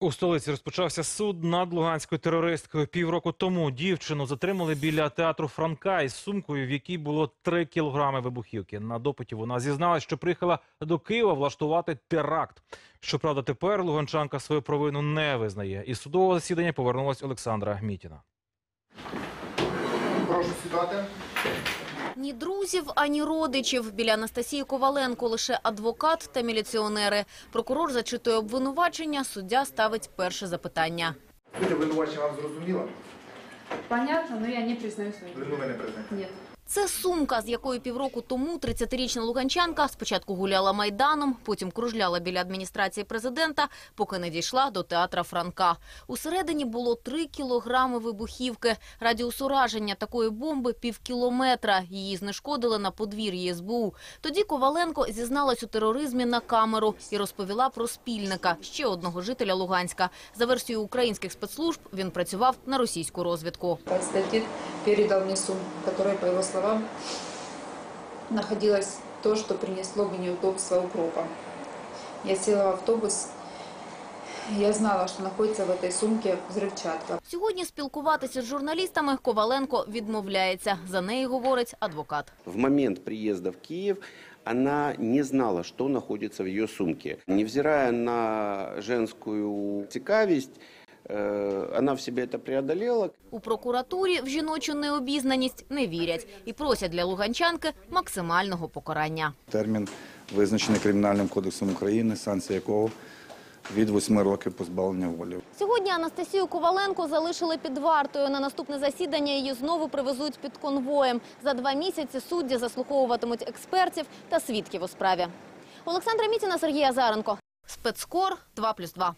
У столиці розпочався суд над луганською терористкою. Півроку тому дівчину затримали біля театру Франка із сумкою, в якій було 3 кілограми вибухівки. На допиті вона зізналась, що приїхала до Києва влаштувати теракт. Щоправда, тепер луганчанка свою провину не визнає. Із судового засідання повернулась Олександра Мітіна. Прошу сідати. Ні друзів, ані родичів. Біля Анастасії Коваленко лише адвокат та міліціонери. Прокурор зачитує обвинувачення, суддя ставить перше запитання. Суть обвинувачення вам зрозуміла? Понятно, але я не признаю свою. Ви не признаєте. Нет. Це сумка, з якою півроку тому 30-річна луганчанка спочатку гуляла майданом, потім кружляла біля адміністрації президента, поки не дійшла до театра Франка. Усередині було 3 кілограми вибухівки. Радіус ураження такої бомби пів кілометра. Її знешкодили на подвір'ї СБУ. Тоді Коваленко зізналась у тероризмі на камеру і розповіла про спільника, ще одного жителя Луганська. За версією українських спецслужб, він працював на російську розвідку Константин передал мне сумку, в которой, по его словам, находилось то, что принесло бы неудобства укропа. Я села в автобус. Я знала, что находится в этой сумке взрывчатка. Сьогодні спілкуватися з журналістами Коваленко відмовляється. За неї говорить адвокат. В момент приезда в Киев она не знала, что находится в ее сумке. Невзирая на женскую цикавость, э, она в себе это преодолела. У прокуратурі в жіночу необізнаність не вірять і просять для луганчанки максимального покарання. Термін визначений Кримінальним кодексом України, санкція якого від 8 років позбавлення волі. Сьогодні Анастасію Коваленко залишили під вартою. На наступне засідання її знову привезуть під конвоєм. За два місяці судді заслуховуватимуть експертів та свідків у справі. Олександра Мітіна, Сергій Азаренко. Спецкор 2+,2.